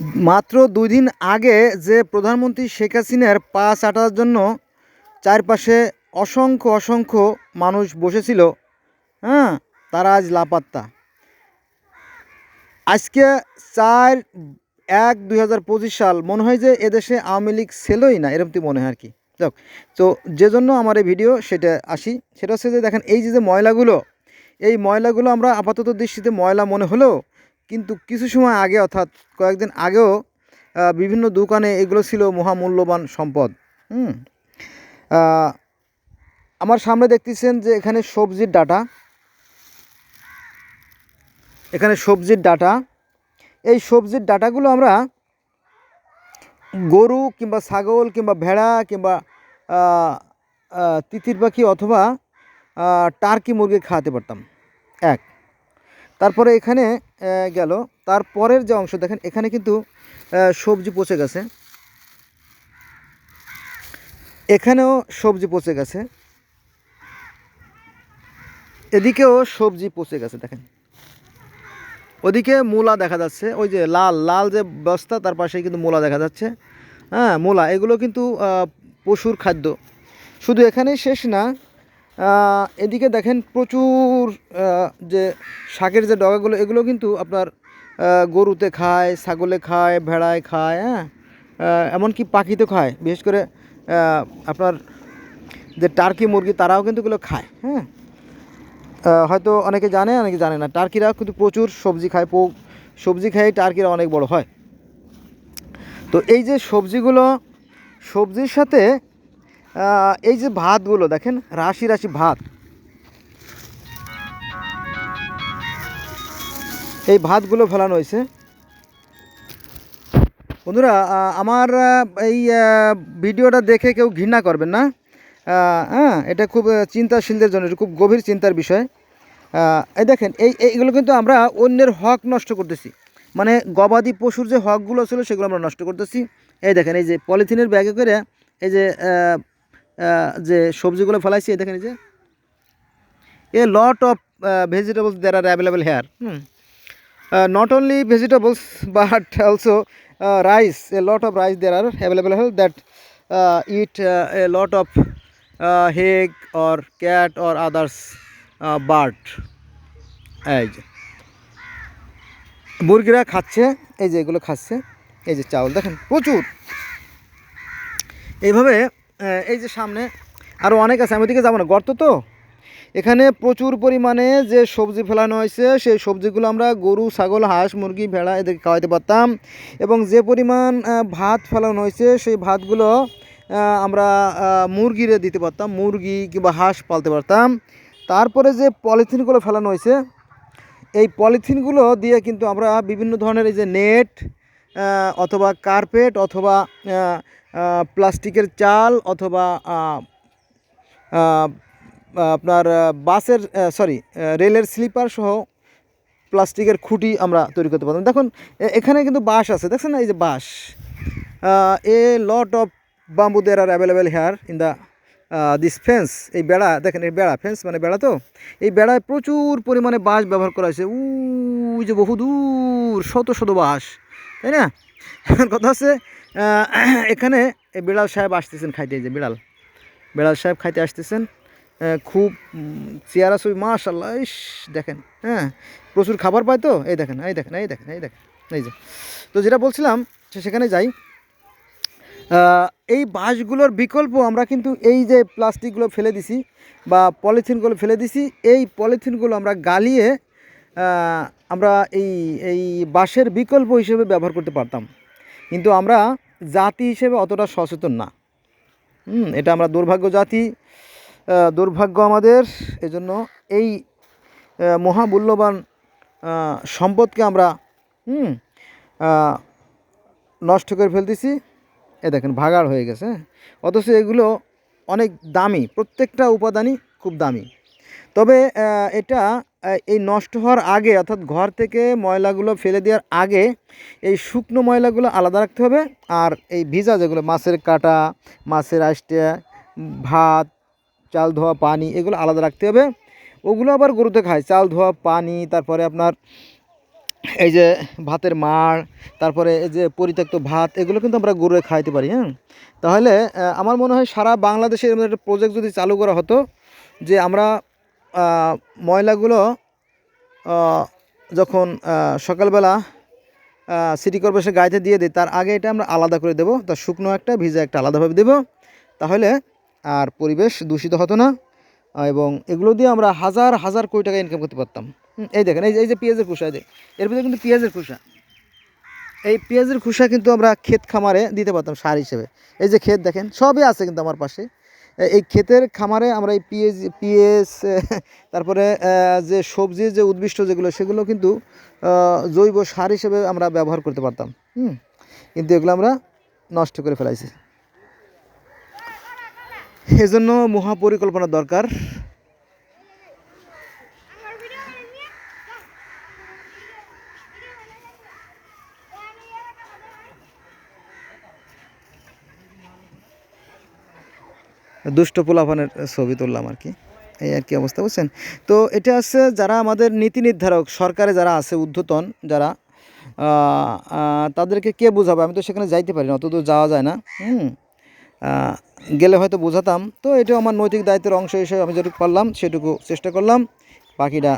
মাত্র দুই দিন আগে যে প্রধানমন্ত্রী শেখ হাসিনার পা চাটার জন্য চারপাশে অসংখ্য অসংখ্য মানুষ বসেছিল হ্যাঁ তারা আজ লাপাত্তা। আজকে চার এক দুই সাল, মনে হয় যে এদেশে আওয়ামী লীগ ছিলই না এরকমটি মনে হয় আর কি। যাক, তো যে জন্য আমার এই ভিডিও, সেটা আসি। সেটা হচ্ছে যে দেখেন, এই যে যে ময়লাগুলো, এই ময়লাগুলো আমরা আপাতত দৃষ্টিতে ময়লা মনে হলেও কিন্তু কিছু সময় আগে, অর্থাৎ কয়েকদিন আগেও বিভিন্ন দোকানে এগুলো ছিল মহামূল্যবান সম্পদ। হুম? আমার সামনে দেখতেছেন যে এখানে সবজির ডাটা। এখানে সবজির ডাটা। এই সবজির ডাটাগুলো আমরা গরু কিংবা ছাগল কিংবা ভেড়া কিংবা তিতির পাখি অথবা টার্কি মুরগি খাওয়াতে পারতাম। এক। তারপরে এখানে গেল। তারপরের যে অংশ, দেখেন, এখানে কিন্তু সবজি পচে গেছে। এখানেও সবজি পচে গেছে। এদিকেও সবজি পচে গেছে, দেখেন। ওদিকে মূলা দেখা যাচ্ছে, ওই যে লাল লাল যে বস্তা, তার পাশে কিন্তু মূলা দেখা যাচ্ছে। হ্যাঁ মূলা, এগুলো কিন্তু পশুর খাদ্য। শুধু এখানেই শেষ না এদিকে দেখেন প্রচুর যে শাকের যে ডগাগুলো, এগুলো কিন্তু আপনার গরুতে খায়, ছাগলে খায়, ভেড়ায় খায় হ্যাঁ? এমনকি পাখিতে খায়। বিশেষ করে আপনার যে টার্কি মুরগি, তারাও কিন্তু এগুলো খায় হ্যাঁ? হয়তো অনেকে জানে অনেকে জানে না। টার্কিরা কিন্তু প্রচুর সবজি খায়, পো সবজি খেয়ে টার্কিরা অনেক বড় হয়। তো এই যে সবজিগুলো, সবজির সাথে এই যে ভাতগুলো দেখেন, রাশি রাশি ভাত। এই ভাতগুলো ফেলানো হয়েছে। বন্ধুরা আমার এই ভিডিওটা দেখে কেউ ঘৃণা করবেন না। হ্যাঁ এটা খুব চিন্তাশীলদের জন্য খুব গভীর চিন্তার বিষয়। এই দেখেন, এই, এইগুলো কিন্তু আমরা অন্যের হক নষ্ট করতেছি। মানে গবাদি পশুর যে হকগুলো ছিল, সেগুলো আমরা নষ্ট করতেছি। এই দেখেন, এই যে পলিথিনের ব্যাগে করে, এই যে যে সবজিগুলো ফলাইছি দেখেন যে। A lot of vegetables there are available here not only vegetables but also rice a lot of rice there are available here that eat a lot of hen or cat or others bird এই যে। মুরগিরা খাচ্ছে, এই যে এগুলো খাচ্ছে, এই যে চাউল, দেখেন প্রচুর। এইভাবে এই যে সামনে আরও অনেক আছে, আমি ওদিকে যাব না। গর্ত তো? এখানে প্রচুর পরিমাণে যে সবজি ফেলানো হয়েছে, সেই সবজিগুলো আমরা গরু, ছাগল, হাঁস, মুরগি, ভেড়া এদেরকে খাওয়াতে পারতাম। এবং যে পরিমাণ ভাত ফেলানো হয়েছে, সেই ভাতগুলো আমরা মুরগিরে দিতে পারতাম, মুরগি কিংবা হাঁস পালতে পারতাম। তারপরে যে পলিথিনগুলো ফেলানো হয়েছে, এই পলিথিনগুলো দিয়ে কিন্তু আমরা বিভিন্ন ধরনের এই যে নেট অথবা কার্পেট অথবা প্লাস্টিকের চাল অথবা আপনার বাসের সরি রেলের স্লিপার সহ প্লাস্টিকের খুঁটি আমরা তৈরি করতে পারতাম। দেখুন এখানে কিন্তু বাঁশ আছে। দেখছেন না? এই যে বাঁশ। A lot of bamboo there are available here in the this fence এই বেড়া, দেখেন, এই বেড়া ফেন্স মানে বেড়া তো? এই বেড়ায় প্রচুর পরিমাণে বাঁশ ব্যবহার করা হয়েছে। উই যে বহু দূর শত শত বাঁশ। তাই না? এখন কথা হচ্ছে এখানে বিড়াল সাহেব আসতেছেন খাইতে যে বিড়াল বিড়াল সাহেব খাইতে আসতেছেন খুব চেয়ারা ছবি মাশাল্লাহ ইস, দেখেন হ্যাঁ? প্রচুর খাবার পায় তো? এই দেখেন এই দেখেন এই দেখেন এই দেখেন, এই যে। তো যেটা বলছিলাম সেখানে যাই। এই বাঁশগুলোর বিকল্প আমরা কিন্তু এই যে প্লাস্টিকগুলো ফেলে দিছি বা পলিথিনগুলো ফেলে দিছি, এই পলিথিনগুলো আমরা গালিয়ে আমরা এই এই বাঁশের বিকল্প হিসেবে ব্যবহার করতে পারতাম। কিন্তু আমরা জাতি হিসেবে অতটা সচেতন না। হুম, এটা আমরা দুর্ভাগ্য জাতি দুর্ভাগ্য আমাদের। এজন্য এই মহামূল্যবান সম্পদকে আমরা, হুম নষ্ট করে ফেলতেছি। এ দেখেন, ভাগাড় হয়ে গেছে হ্যাঁ? অথচ এগুলো অনেক দামি, প্রত্যেকটা উপাদানই খুব দামি। তবে এটা এই নষ্ট হওয়ার আগে, অর্থাৎ ঘর থেকে ময়লাগুলো ফেলে দেওয়ার আগে, এই শুকনো ময়লাগুলো আলাদা রাখতে হবে। আর এই ভিজা যেগুলো, মাছের কাটা, মাছের আষ্টে ভাত, চাল ধোয়া পানি, এগুলো আলাদা রাখতে হবে। ওগুলো আবার গরুতে খায়। চাল ধোয়া পানি, তারপরে আপনার এই যে ভাতের মাড়, তারপরে এই যে পরিত্যক্ত ভাত, এগুলো কিন্তু আমরা গরুরে খাইতে পারি হ্যাঁ? তাহলে আমার মনে হয় সারা বাংলাদেশে এরকম একটা প্রজেক্ট যদি চালু করা হতো, যে আমরা ময়লাগুলো যখন সকালবেলা সিটি কর্পোরেশন গাড়িতে দিয়ে দিই, তার আগে এটা আমরা আলাদা করে দেবো। তার শুকনো একটা, ভিজা একটা আলাদাভাবে দেবো। তাহলে আর পরিবেশ দূষিত হতো না এবং এগুলো দিয়ে আমরা হাজার হাজার কোটি টাকা ইনকাম করতে পারতাম। এই দেখেন, এই যে এই যে পেঁয়াজের খোসা, এই যে, এর ভিতরে কিন্তু পেঁয়াজের খোসা। এই পেঁয়াজের খোসা কিন্তু আমরা ক্ষেত খামারে দিতে পারতাম সার হিসেবে। এই যে ক্ষেত দেখেন, সবই আছে কিন্তু আমার পাশে। এই ক্ষেতের খামারে আমরা এই পিএস পিএস তারপরে যে সবজির যে উদ্ভিষ্ট যেগুলো, সেগুলো কিন্তু জৈব সার হিসেবে আমরা ব্যবহার করতে পারতাম। হুম? কিন্তু এগুলো আমরা নষ্ট করে ফেলাইছি। এজন্য মহাপরিকল্পনা দরকার। দুষ্ট পোলাপানের ছবি তুললাম আর কি। এই আর কি অবস্থা, বুঝছেন? তো এটা আছে যারা আমাদের নীতি নির্ধারক, সরকারে যারা আছে, ঊর্ধ্বতন যারা তাদেরকে কে বোঝাবে? আমি তো সেখানে যাইতে পারি না, অতদূর যাওয়া যায় না। হুম? গেলে হয়তো বোঝাতাম। তো এটাও আমার নৈতিক দায়িত্বের অংশ হিসেবে আমি যেটুকু পারলাম, সেটুকু চেষ্টা করলাম। বাকিটা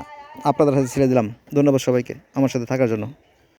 আপনাদের হাতে ছেড়ে দিলাম। ধন্যবাদ সবাইকে আমার সাথে থাকার জন্য।